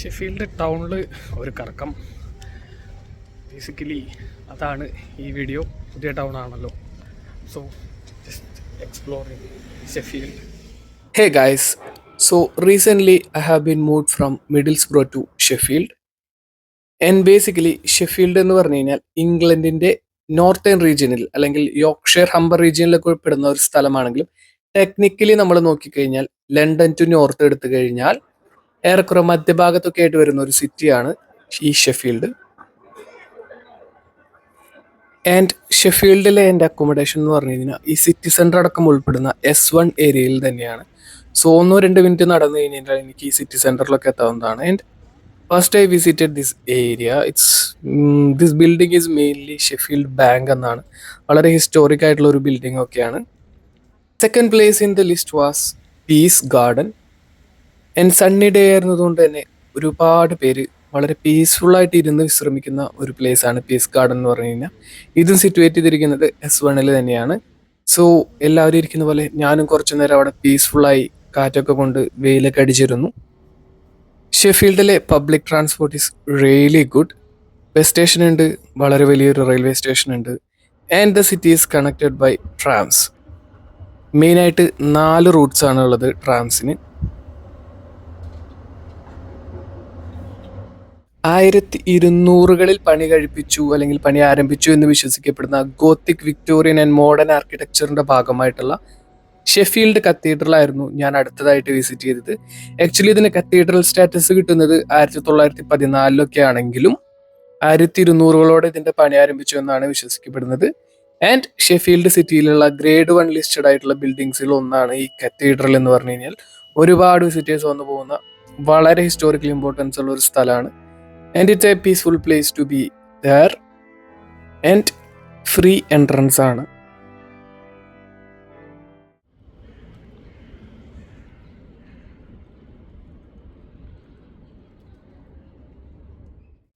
Sheffield ടൗണിൽ ഒരു കറക്കം. ബേസിക്കലി അതാണ് ഈ വീഡിയോ പുതിയ ടൗൺ ആണല്ലോ. So just exploring Sheffield hey guys so recently I have been move from Middlesbrough to Sheffield and basically Sheffield എന്ന് പറഞ്ഞു കഴിഞ്ഞാൽ ഇംഗ്ലണ്ടിന്റെ നോർത്തേൺ റീജിയനിൽ അല്ലെങ്കിൽ യോക്ഷെയർ ഹംബർ റീജിയനിലൊക്കെ ഉൾപ്പെടുന്ന ഒരു സ്ഥലമാണെങ്കിലും ടെക്നിക്കലി നമ്മൾ നോക്കിക്കഴിഞ്ഞാൽ ലണ്ടൻ ടു നോർത്ത് എടുത്തു കഴിഞ്ഞാൽ ഏറെക്കുറെ മധ്യഭാഗത്തൊക്കെ ആയിട്ട് വരുന്ന ഒരു സിറ്റിയാണ് ഈ ഷെഫീൽഡ്. ആൻഡ് ഷെഫീൽഡിലെ എന്റെ അക്കോമഡേഷൻ എന്ന് പറഞ്ഞു കഴിഞ്ഞാൽ ഈ സിറ്റി സെന്റർ അടക്കം ഉൾപ്പെടുന്ന എസ് വൺ ഏരിയയിൽ തന്നെയാണ്. സോ ഒന്നോ രണ്ട് മിനിറ്റ് നടന്നു കഴിഞ്ഞാൽ എനിക്ക് ഈ സിറ്റി സെന്ററിലൊക്കെ എത്താവുന്നതാണ്. And first I visited this area it's this building is mainly Sheffield bank എന്നാണ്. വളരെ ഹിസ്റ്റോറിക് ആയിട്ടുള്ള ഒരു ബിൽഡിംഗ് ഒക്കെയാണ്. Second place in the list was Peace Garden and sunny day ആയിരുന്നതുകൊണ്ട് തന്നെ ഒരുപാട് പേര് വളരെ പീസ്ഫുൾ ആയിട്ട് ഇരുന്ന് വിശ്രമിക്കുന്ന ഒരു പ്ലേസ് ആണ് പീസ് ഗാർഡൻ എന്ന് പറഞ്ഞു കഴിഞ്ഞാൽ. ഇതും സിറ്റുവേറ്റ് ചെയ്തിരിക്കുന്നത് എസ് വണ്ണിൽ തന്നെയാണ്. സോ എല്ലാവരും ഇരിക്കുന്ന പോലെ ഞാനും കുറച്ചു നേരം അവിടെ പീസ്ഫുള്ളായി കാറ്റൊക്കെ കൊണ്ട് വെയിലൊക്കെ അടിച്ചിരുന്നു. ഷെഫീൽഡിലെ public transport is really good bus station ഉണ്ട് വളരെ വലിയൊരു റെയിൽവേ സ്റ്റേഷൻ ഉണ്ട്. And the city is connected by trams മെയിനായിട്ട് നാല് റൂട്ട്സ് ഉള്ളത് ട്രാംസിന് ആയിരത്തി ഇരുന്നൂറുകളിൽ പണി കഴിപ്പിച്ചു അല്ലെങ്കിൽ പണി ആരംഭിച്ചു എന്ന് വിശ്വസിക്കപ്പെടുന്ന ഗോത്തിക് വിക്ടോറിയൻ ആൻഡ് മോഡേൺ ആർക്കിടെക്ചറിന്റെ ഭാഗമായിട്ടുള്ള ഷെഫീൽഡ് കത്തീഡ്രൽ ആയിരുന്നു ഞാൻ അടുത്തതായിട്ട് വിസിറ്റ് ചെയ്തത്. ആക്ച്വലി ഇതിന് കത്തീഡ്രൽ സ്റ്റാറ്റസ് കിട്ടുന്നത് ആയിരത്തി തൊള്ളായിരത്തി പതിനാലിലൊക്കെ ആണെങ്കിലും ആയിരത്തി ഇരുന്നൂറുകളോടെ ഇതിന്റെ പണി ആരംഭിച്ചു എന്നാണ് വിശ്വസിക്കപ്പെടുന്നത്. ആൻഡ് ഷെഫീൽഡ് സിറ്റിയിലുള്ള ഗ്രേഡ് വൺ ലിസ്റ്റഡ് ആയിട്ടുള്ള ബിൽഡിങ്സിൽ ഒന്നാണ് ഈ കത്തീഡ്രൽ എന്ന് പറഞ്ഞു കഴിഞ്ഞാൽ. ഒരുപാട് വിസിറ്റേഴ്സ് വന്നു പോകുന്ന വളരെ ഹിസ്റ്റോറിക്കൽ ഇമ്പോർട്ടൻസ് ഉള്ള ഒരു സ്ഥലമാണ്. And it's a peaceful place to be there and free entrance ആണ്.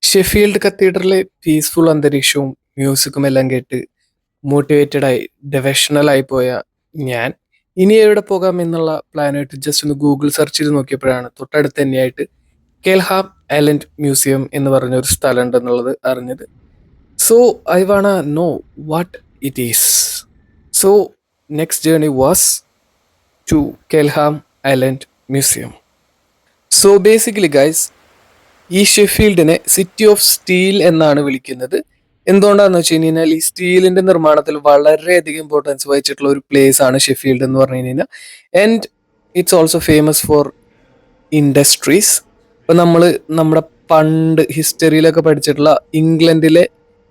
ഷെഫീൽഡ് കത്തീഡ്രലിലെ പീസ്ഫുൾ അന്തരീക്ഷവും മ്യൂസിക്കും എല്ലാം കേട്ട് മോട്ടിവേറ്റഡ് ആയി ഡെവഷണൽ ആയി പോയ ഞാൻ. ഇനി എവിടെ പോകാം എന്നുള്ള പ്ലാനായിട്ട് ജസ്റ്റ് ഒന്ന് ഗൂഗിൾ സെർച്ച് ചെയ്ത് നോക്കിയപ്പോഴാണ് തൊട്ടടുത്ത് തന്നെയായിട്ട് കെൽഹാം ഐലൻഡ് മ്യൂസിയം എന്ന് പറഞ്ഞ ഒരു സ്ഥലം ഉണ്ടെന്നുള്ളത് അറിഞ്ഞത്. So I wanna know what it is so next journey was to Kelham island museum so basically guys ഈ ഷെഫീൽഡിനെ സിറ്റി ഓഫ് സ്റ്റീൽ എന്നാണ് വിളിക്കുന്നത്. എന്തുകൊണ്ടാന്ന് വെച്ച് കഴിഞ്ഞാൽ ഈ സ്റ്റീലിന്റെ നിർമ്മാണത്തിൽ വളരെയധികം ഇമ്പോർട്ടൻസ് വഹിച്ചിട്ടുള്ള ഒരു പ്ലേസ് ആണ് ഷെഫീൽഡ് എന്ന് പറഞ്ഞു കഴിഞ്ഞാൽ. And it's also famous for industries ഇപ്പൊ നമ്മൾ നമ്മുടെ പണ്ട് ഹിസ്റ്ററിയിലൊക്കെ പഠിച്ചിട്ടുള്ള ഇംഗ്ലണ്ടിലെ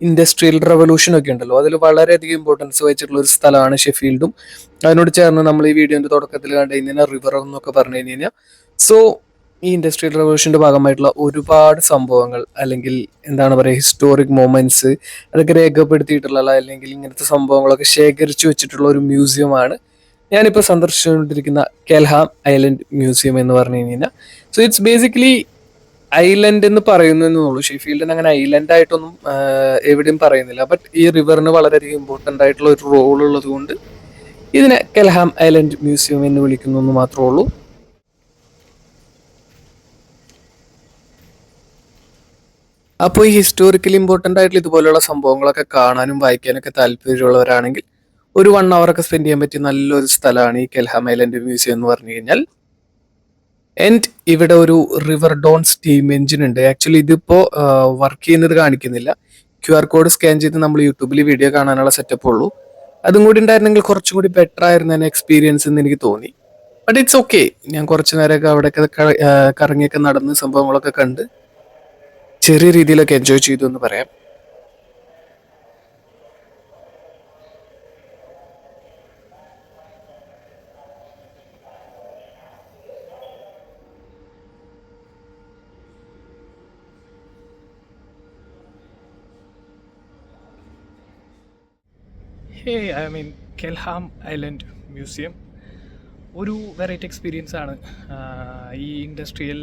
ഇൻഡസ്ട്രിയൽ റവല്യൂഷൻ ഒക്കെ ഉണ്ടല്ലോ. അതിൽ വളരെയധികം ഇമ്പോർട്ടൻസ് വഹിച്ചിട്ടുള്ള ഒരു സ്ഥലമാണ് ഷെഫീൽഡും. അതിനോട് ചേർന്ന് നമ്മൾ ഈ വീഡിയോന്റെ തുടക്കത്തിൽ കണ്ടു കഴിഞ്ഞാൽ റിവർ എന്നൊക്കെ പറഞ്ഞു കഴിഞ്ഞാൽ സോ ഈ ഇൻഡസ്ട്രിയൽ റവല്യൂഷന്റെ ഭാഗമായിട്ടുള്ള ഒരുപാട് സംഭവങ്ങൾ അല്ലെങ്കിൽ എന്താണ് പറയുക ഹിസ്റ്റോറിക് മൊമെന്റ്സ് അതൊക്കെ രേഖപ്പെടുത്തിയിട്ടുള്ള അല്ലെങ്കിൽ ഇങ്ങനത്തെ സംഭവങ്ങളൊക്കെ ശേഖരിച്ചു വെച്ചിട്ടുള്ള ഒരു മ്യൂസിയമാണ് ഞാനിപ്പോൾ സന്ദർശിച്ചുകൊണ്ടിരിക്കുന്ന കെൽഹാം ഐലൻഡ് മ്യൂസിയം എന്ന് പറഞ്ഞു കഴിഞ്ഞാൽ സോ ഇറ്റ്സ് ബേസിക്കലി ഐലൻഡ് എന്ന് പറയുന്നു എന്നുള്ളൂ ഷെഫീൽഡിന് അങ്ങനെ ഐലൻഡ് ആയിട്ടൊന്നും എവിടെയും പറയുന്നില്ല. ബട്ട് ഈ റിവറിന് വളരെയധികം ഇമ്പോർട്ടന്റ് ആയിട്ടുള്ള ഒരു റോൾ ഉള്ളത് കൊണ്ട് ഇതിനെ കെൽഹാം ഐലൻഡ് മ്യൂസിയം എന്ന് വിളിക്കുന്നു എന്ന് മാത്രമേ ഉള്ളൂ. അപ്പോൾ ഈ ഹിസ്റ്റോറിക്കലി ഇമ്പോർട്ടന്റ് ആയിട്ടുള്ള ഇതുപോലെയുള്ള സംഭവങ്ങളൊക്കെ കാണാനും വായിക്കാനൊക്കെ താല്പര്യമുള്ളവരാണെങ്കിൽ ഒരു വൺ ഒക്കെ സ്പെൻഡ് ചെയ്യാൻ പറ്റിയ നല്ലൊരു സ്ഥലമാണ് ഈ കെൽഹാം ഐലൻഡ് മ്യൂസിയം എന്ന് പറഞ്ഞു കഴിഞ്ഞാൽ. ആൻഡ് ഇവിടെ ഒരു റിവർ ഡോൺ സ്റ്റീം എഞ്ചിൻ ഉണ്ട്. ആക്ച്വലി ഇതിപ്പോ വർക്ക് ചെയ്യുന്നത് കാണിക്കുന്നില്ല. ക്യു ആർ കോഡ് സ്കാൻ ചെയ്ത് നമ്മൾ യൂട്യൂബിൽ വീഡിയോ കാണാനുള്ള സെറ്റപ്പ് ഉള്ളൂ. അതും കൂടി ഉണ്ടായിരുന്നെങ്കിൽ കുറച്ചും കൂടി ബെറ്റർ ആയിരുന്നു എക്സ്പീരിയൻസ് എന്ന് എനിക്ക് തോന്നി. ബട്ട് ഇറ്റ്സ് ഓക്കെ ഞാൻ കുറച്ച് നേരമൊക്കെ അവിടെയൊക്കെ കറങ്ങിയൊക്കെ നടന്ന് സംഭവങ്ങളൊക്കെ കണ്ട് ചെറിയ രീതിയിലൊക്കെ എൻജോയ് ചെയ്തു എന്ന് പറയാം. Hey I mean Kelham island museum ഒരു വെറൈറ്റി എക്സ്പീരിയൻസ് ആണ്. ഈ ഇൻഡസ്ട്രിയൽ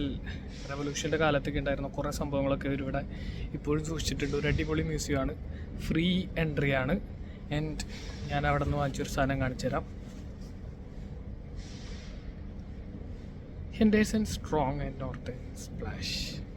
റെവല്യൂഷന്റെ കാലത്തൊക്കെ ഉണ്ടായിരുന്ന കുറേ സംഭവങ്ങളൊക്കെ ഇവിടെ ഇപ്പോഴും സൂക്ഷിച്ചിട്ടുണ്ട്. ഒരു അടിപൊളി മ്യൂസിയമാണ് ഫ്രീ എൻട്രി ആണ്. ആൻഡ് ഞാൻ അവിടെ നിന്ന് വാങ്ങിച്ചൊരു സാധനം കാണിച്ചു തരാം. And strong and north splash